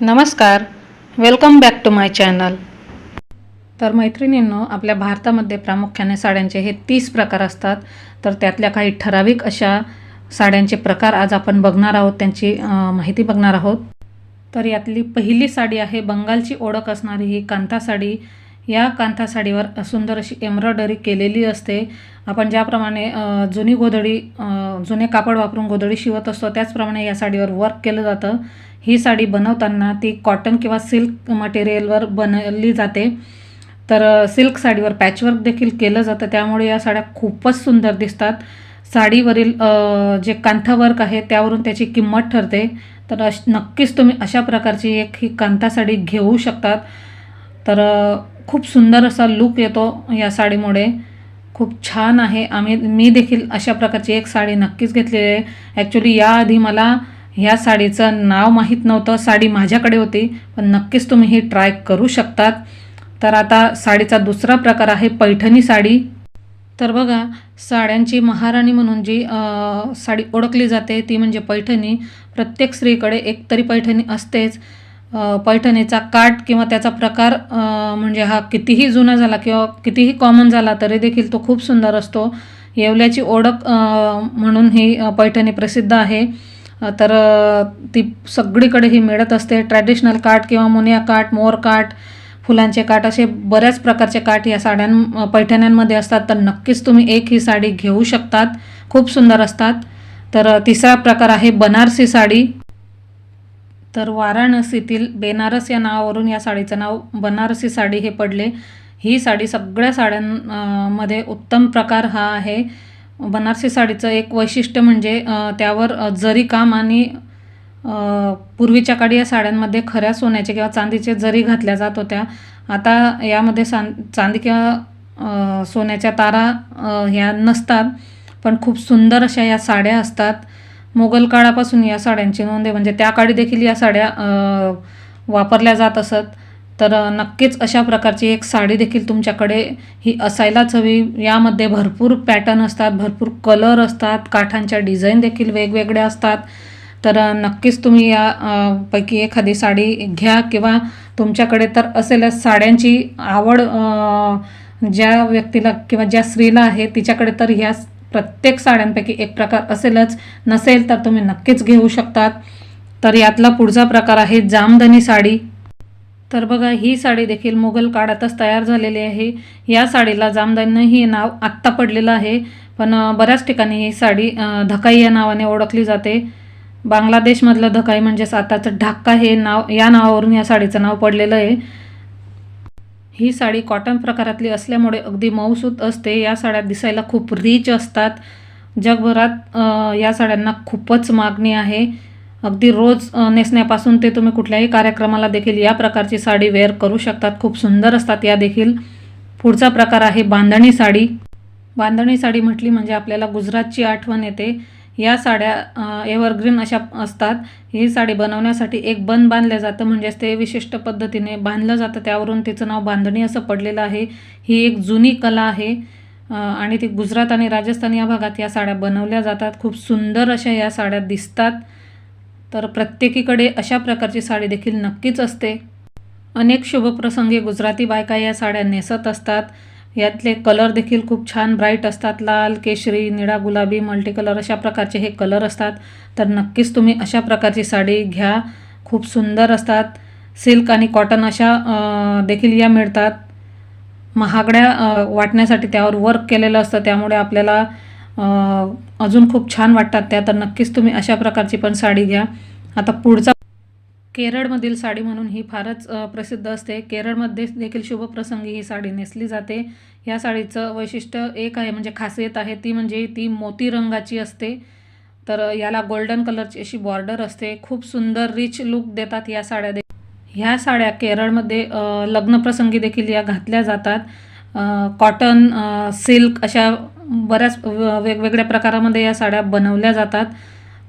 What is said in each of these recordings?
नमस्कार. Welcome back to my channel तर मैत्रिणींनो आपल्या भारतामध्ये प्रामुख्याने साड्यांचे हे तीस प्रकार असतात. तर त्यातल्या काही ठराविक अशा साड्यांचे प्रकार आज आपण बघणार आहोत त्यांची माहिती बघणार आहोत. तर यातली पहिली साडी आहे बंगालची ओळख असणारी ही कांथा साडी. या कांथा साडीवर सुंदर अशी एम्ब्रॉयडरी केलेली असते. आपण ज्याप्रमाणे जुनी गोधडी जुने कापड वापरून गोधडी शिवत असतो त्याचप्रमाणे या साडीवर वर्क केलं जातं. ही साडी बनवताना ती कॉटन किंवा सिल्क मटेरियलवर बनवली जाते. तर सिल्क साडीवर पॅचवर्क देखील केलं जातं. त्यामुळे या साड्या खूपच सुंदर दिसतात. साडीवरील जे कांथा वर्क आहे त्यावरून त्याची किंमत ठरते. तर अश नक्कीच तुम्ही अशा प्रकारची एक ही कांथा साडी घेऊ शकतात. तर खूप सुंदर असा लुक येतो या साडीमुळे. खूप छान आहे. आम्ही मी देखील अशा प्रकारची एक साडी नक्कीच घेतलेली आहे. ॲक्च्युली याआधी मला ह्या साडीचं नाव माहीत नव्हतं. साडी माझ्याकडे होती पण नक्कीच तुम्ही ही ट्राय करू शकतात. तर आता साडीचा दुसरा प्रकार आहे पैठणी साडी. तर बघा साड्यांची महाराणी म्हणून जी साडी ओळखली जाते ती म्हणजे पैठणी. प्रत्येक स्त्रीकडे एक तरी पैठणी असतेच. पैठणीचा काठ किंवा त्याचा प्रकार म्हणजे हा कितीही जुना झाला किंवा कितीही कॉमन झाला तरी देखील तो खूप सुंदर असतो. येवल्याची ओळख म्हणून ही पैठणी प्रसिद्ध आहे. तर ती सगळीकडे ही मिळत असते. ट्रॅडिशनल काठ किंवा मुनिया काठ मोर काठ फुलांचे काठ असे बऱ्याच प्रकारचे काठ या साड्यां पैठण्यांमध्ये असतात. तर नक्कीच तुम्ही एक ही साडी घेऊ शकतात. खूप सुंदर असतात. तर तिसरा प्रकार आहे बनारसी साडी. तर वाराणसीतील बेनारस या नावावरून या साडीचं नाव बनारसी साडी हे पडले. ही साडी सगळ्या साड्यांमध्ये उत्तम प्रकार हा आहे. बनारसी साडीचं एक वैशिष्ट्य म्हणजे त्यावर जरीकाम जरी काम आणि पूर्वीच्या काळी या साड्यांमध्ये खऱ्या सोन्याचे किंवा चांदीचे जरी घातल्या जात होत्या आता यामध्ये सां चांदी किंवा सोन्याच्या तारा ह्या नसतात पण खूप सुंदर अशा या साड्या असतात. मोगल काळापासून या साड्यांची नोंद आहे. म्हणजे त्या काळी देखील या साड्या वापरल्या जात असत. तर नक्कीच अशा प्रकारची एक साडी देखील तुमच्याकडे ही असायलाच हवी. यामध्ये भरपूर पॅटर्न असतात भरपूर कलर असतात काठांच्या डिझाईन देखील वेगवेगळ्या असतात. तर नक्कीच तुम्ही या पैकी एखादी साडी घ्या किंवा तुमच्याकडे तर असेलच साड्यांची आवड ज्या व्यक्तीला किंवा ज्या स्त्रीला आहे तिच्याकडे तर ह्या प्रत्येक साड्यांपैकी एक प्रकार असेलच. नसेल तर तुम्ही नक्कीच घेऊ शकतात. तर यातला पुढचा प्रकार आहे जामदनी साडी. तर बघा ही साडी देखील मुघल काळातच तयार झालेली आहे. या साडीला जामदानी हे नाव आत्ता पडलेलं आहे. पण बऱ्याच ठिकाणी ही साडी धकाई या नावाने ओळखली जाते. बांगलादेशमधलं धकाई म्हणजेच आताचं ढाक्का हे नाव या नावावरून या साडीचं नाव पडलेलं आहे. ही साडी कॉटन प्रकारातली असल्यामुळे अगदी मऊसूत असते. या साड्या दिसायला खूप रिच असतात. जगभरात या साड्यांना खूपच मागणी आहे. अगदी रोज नेसण्यापासून ते तुम्ही कुठल्याही कार्यक्रमाला देखील या प्रकारची साडी वेअर करू शकतात. खूप सुंदर असतात. या देखील पुढचा प्रकार आहे बांधणी साडी. बांधणी साडी म्हटली म्हणजे आपल्याला गुजरातची आठवण येते. या साड्या एव्हरग्रीन अशा असतात. ही साडी बनवण्यासाठी एक बंद बांधलं जातं म्हणजेच ते विशिष्ट पद्धतीने बांधलं जातं. त्यावरून तिचं नाव बांधणी असं पडलेलं आहे. ही एक जुनी कला आहे. आणि ती गुजरात आणि राजस्थान या भागात या साड्या बनवल्या जातात. खूप सुंदर अशा या साड्या दिसतात. तर प्रत्येकीकडे अशा प्रकारची साडी देखील नक्कीच असते. अनेक शुभप्रसंगी गुजराती बायका या साड्या नेसत असतात. यातले कलर देखील खूप छान ब्राईट असतात. लाल केशरी निळा गुलाबी मल्टी कलर अशा प्रकारचे हे कलर असतात. तर नक्कीच तुम्ही अशा प्रकारची साडी घ्या. खूप सुंदर असतात. सिल्क आणि कॉटन अशा देखील या मिळतात. महागड्या वाटण्यासाठी त्यावर वर्क केलेलं असतं. त्यामुळे आपल्याला अजून खूप छान वाटतात त्या. तर नक्कीच तुम्ही अशा प्रकारची पण साडी घ्या. आता पुढचा केरळमधील साडी म्हणून ही फारच प्रसिद्ध असते. केरळमध्ये देखील शुभप्रसंगी ही साडी नेसली जाते. या साडीचं वैशिष्ट्य एक आहे म्हणजे खासियत आहे ती म्हणजे ती मोती रंगाची असते. तर याला गोल्डन कलरची अशी बॉर्डर असते. खूप सुंदर रिच लुक देतात या साड्या दे ह्या साड्या केरळमध्ये लग्नप्रसंगी देखील या घातल्या जातात. कॉटन सिल्क अशा बऱ्याच वेगवेगळ्या प्रकारामध्ये या साड्या बनवल्या जातात.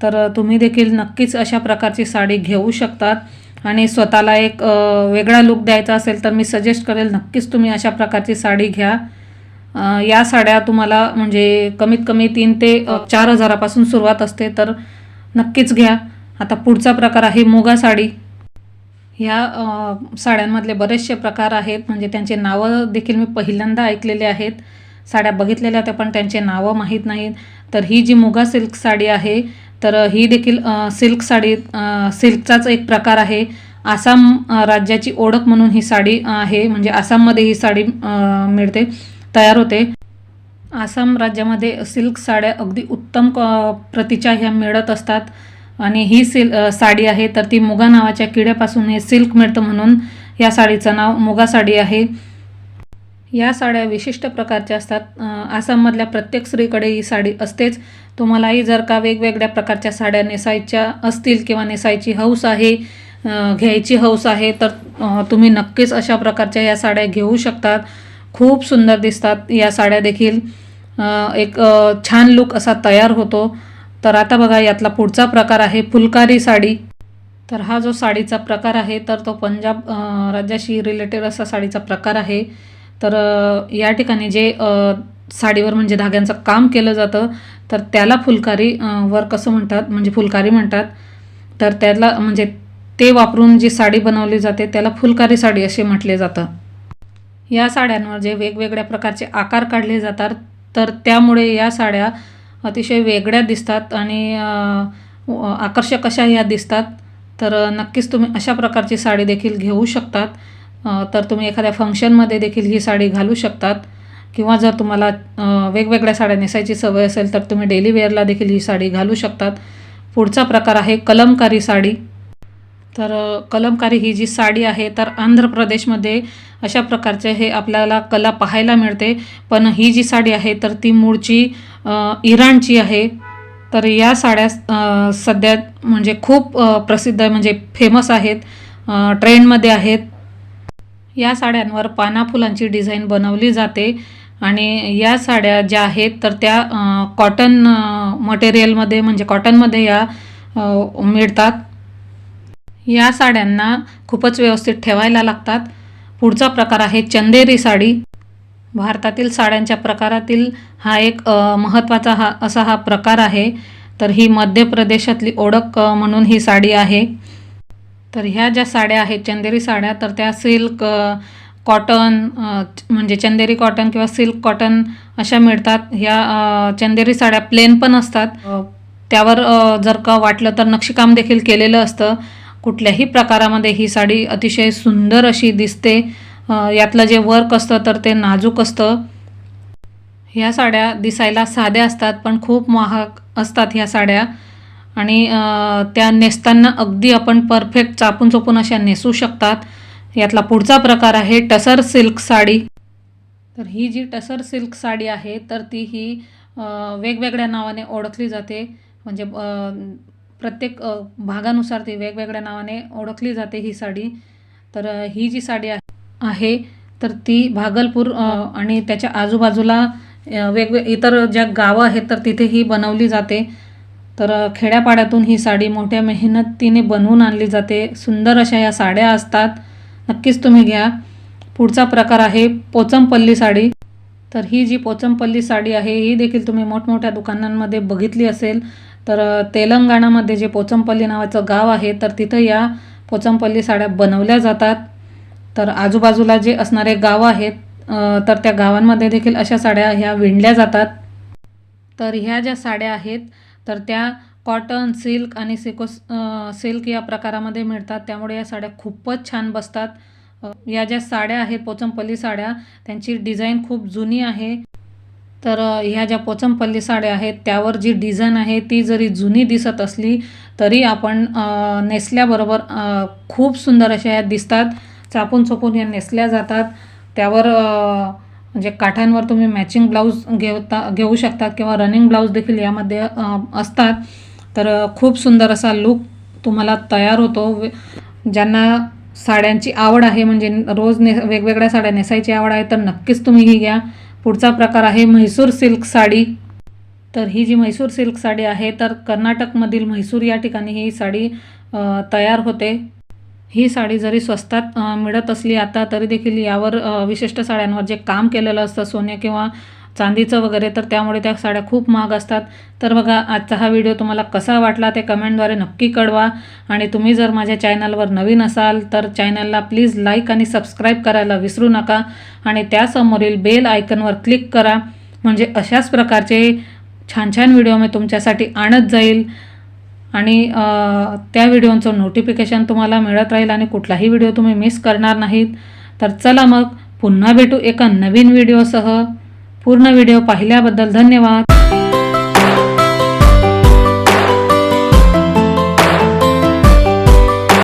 तर तुम्ही देखील नक्कीच अशा प्रकारची साडी घेऊ शकतात. आणि स्वतःला एक वेगळा लुक द्यायचा असेल तर मी सजेस्ट करेल नक्कीच तुम्ही अशा प्रकारची साडी घ्या. या साड्या तुम्हाला म्हणजे कमीत कमी तीन ते चार हजारापासून सुरुवात असते तर नक्कीच घ्या. आता पुढचा प्रकार आहे मुगा साडी. ह्या साड्यांमधले बरेचसे प्रकार आहेत. म्हणजे त्यांचे नावं देखील मी पहिल्यांदा ऐकलेले आहेत. साड्या बघितलेल्या होत्या पण त्यांचे नावं माहीत नाहीत. तर ही जी मुगा सिल्क साडी आहे तर ही देखील सिल्क साडी सिल्कचाच एक प्रकार आहे. आसाम राज्याची ओळख म्हणून ही साडी आहे. म्हणजे आसाममध्ये ही साडी मिळते तयार होते. आसाम राज्यामध्ये सिल्क साड्या अगदी उत्तम क प्रतीच्या ह्या मिळत असतात. आणि ही सिल साडी आहे तर ती मुगा नावाच्या किड्यापासून हे सिल्क मिळतं म्हणून या साडीचं नाव मुगा साडी आहे. या साड्या विशिष्ट प्रकारच्या असतात. आसाममधल्या प्रत्येक स्त्रीकडे ही साडी असतेच. तुम्हालाही जर का वेगवेगळ्या प्रकारच्या साड्या नेसायच्या असतील किंवा नेसायची हौस आहे घ्यायची हौस आहे तर तुम्ही नक्कीच अशा प्रकारच्या या साड्या घेऊ शकतात. खूप सुंदर दिसतात. या साड्या देखील एक छान लुक असा तयार होतो. तर आता बघा यातला पुढचा प्रकार आहे फुलकारी साडी. तर हा जो साडीचा प्रकार आहे तर तो पंजाब राज्याशी रिलेटेड असा साडीचा प्रकार आहे. तर या ठिकाणी जे साडीवर म्हणजे धाग्यांचं काम केलं जातं तर त्याला फुलकारी वर वर्क असं म्हणतात म्हणजे फुलकारी म्हणतात तर त्याला म्हणजे ते वापरून जी साडी बनवली जाते त्याला फुलकारी साडी असे म्हटले जातं. या साड्यांवर जे वेगवेगळ्या प्रकारचे आकार काढले जातात तर त्यामुळे या साड्या अतिशय वेगळ्या दिसतात आणि आकर्षक अशा ह्या दिसतात. तर नक्कीच तुम्ही अशा प्रकारची साडी देखील घेऊ शकतात. तर तुम्ही एखाद्या फंक्शनमध्ये देखील ही साडी घालू शकतात. किंवा जर तुम्हाला वेगवेगळ्या साड्या नेसायची सवय असेल तर तुम्ही डेली वेअरला देखील ही साडी घालू शकतात. पुढचा प्रकार आहे कलमकारी साडी. तर कलमकारी ही जी साडी आहे तर आंध्र प्रदेशमध्ये अशा प्रकारचे हे आपल्याला कला पाहायला मिळते. पण ही जी साडी आहे तर ती मूळची इराणची आहे. तर या साड्या सध्या म्हणजे खूप प्रसिद्ध म्हणजे फेमस आहेत. ट्रेंडमध्ये आहेत. या साड्यांवर पाना फुलांची डिझाईन बनवली जाते. आणि या साड्या ज्या आहेत तर त्या कॉटन मटेरियलमध्ये म्हणजे कॉटनमध्ये या मिळतात. या साड्यांना खूपच व्यवस्थित ठेवायला लागतात. पुढचा प्रकार आहे चंदेरी साडी. भारतातील साड्यांच्या प्रकारातील हा एक महत्त्वाचा हा असा हा प्रकार आहे. तर ही मध्य प्रदेशातली ओळख म्हणून ही साडी आहे. तर ह्या ज्या साड्या आहेत चंदेरी साड्या तर त्या सिल्क कॉटन म्हणजे चंदेरी कॉटन किंवा सिल्क कॉटन अशा मिळतात. ह्या चंदेरी साड्या प्लेन पण असतात. अ, त्यावर जर का वाटलं तर नक्षीकाम देखील केलेलं असतं. कुठल्याही प्रकारामध्ये ही साडी अतिशय सुंदर अशी दिसते. यातलं जे वर्क असतं तर ते नाजूक असतं. ह्या साड्या दिसायला साध्या असतात पण खूप महाग असतात ह्या साड्या. आणि त्या नेसताना अगदी आपण परफेक्ट चापून चोपून अशा नेसू शकतात. यातला पुढचा प्रकार आहे टसर सिल्क साडी. तर ही जी टसर सिल्क साडी आहे तर ती ही वेगवेगळ्या नावाने ओळखली जाते. म्हणजे प्रत्येक भागानुसार ती वेगवेगळ्या नावाने ओळखली जाते ही साडी. तर ही जी साडी आहे तर ती भागलपूर आणि त्याच्या आजूबाजूला वेगवेग इतर ज्या गावं आहेत तर तिथे ही बनवली जाते. तर खेड्यापाड्यातून ही साडी मोठ्या मेहनतीने बनवून आणली जाते. सुंदर अशा या साड्या असतात. नक्कीच तुम्ही घ्या. पुढचा प्रकार आहे पोचमपल्ली साडी. तर ही जी पोचमपल्ली साडी आहे ही देखील तुम्ही मोठमोठ्या दुकानांमध्ये बघितली असेल. तर तेलंगणामध्ये जे पोचमपल्ली नावाचं गाव आहे तर तिथं या पोचमपल्ली साड्या बनवल्या जातात. तर आजूबाजूला जे असणारे गाव आहेत तर त्या गावांमध्ये देखील अशा साड्या ह्या विणल्या जातात. तर ह्या ज्या साड्या आहेत तर त्या कॉटन सिल्क आणि सिकोस सिल्क या प्रकारामध्ये मिळतात. त्यामुळे या साड्या खूपच छान बसतात. या ज्या साड्या आहेत पोचमपल्ली साड्या त्यांची डिझाईन खूप जुनी आहे. तर ह्या ज्या पोचमपल्ली साड्या आहेत त्यावर जी डिझाईन आहे ती जरी जुनी दिसत असली तरी आपण नेसल्याबरोबर खूप सुंदर अशा या दिसतात. चापून चोपून या नेसल्या जातात. त्यावर म्हणजे काठांवर तुम्ही मॅचिंग ब्लाऊज घेता घेऊ शकतात किंवा रनिंग ब्लाऊज देखील यामध्ये असतात. तर खूप सुंदर असा लूक तुम्हाला तयार होतो. ज्यांना साड्यांची आवड आहे म्हणजे रोज ने वेगवेगळ्या साड्या नेसायची आवड आहे तर नक्कीच तुम्ही ही घ्या. पुढचा प्रकार आहे म्हैसूर सिल्क साडी. तर ही जी म्हैसूर सिल्क साडी आहे तर कर्नाटकमधील म्हैसूर या ठिकाणी ही साडी तयार होते. ही साडी जरी स्वस्तात मिळत असली आता तरी देखील यावर विशिष्ट साड्यांवर जे काम केलेलं असतं सोने किंवा चांदीचं वगैरे तर त्यामुळे त्या साड्या खूप महाग असतात. तर बघा आजचा हा व्हिडिओ तुम्हाला कसा वाटला ते कमेंटद्वारे नक्की कळवा. आणि तुम्ही जर माझ्या चॅनलवर नवीन असाल तर चॅनलला प्लीज लाईक आणि सबस्क्राईब करायला विसरू नका. आणि त्यासमोरील बेल आयकनवर क्लिक करा. म्हणजे अशाच प्रकारचे छान छान व्हिडिओ मी तुमच्यासाठी आणत जाईल. आणि त्या व्हिडिओचं नोटिफिकेशन तुम्हाला मिळत राहील आणि कुठलाही व्हिडिओ तुम्ही मिस करणार नाहीत तर चला मग पुन्हा भेटू एका नवीन व्हिडिओसह. पूर्ण व्हिडिओ पाहिल्याबद्दल धन्यवाद.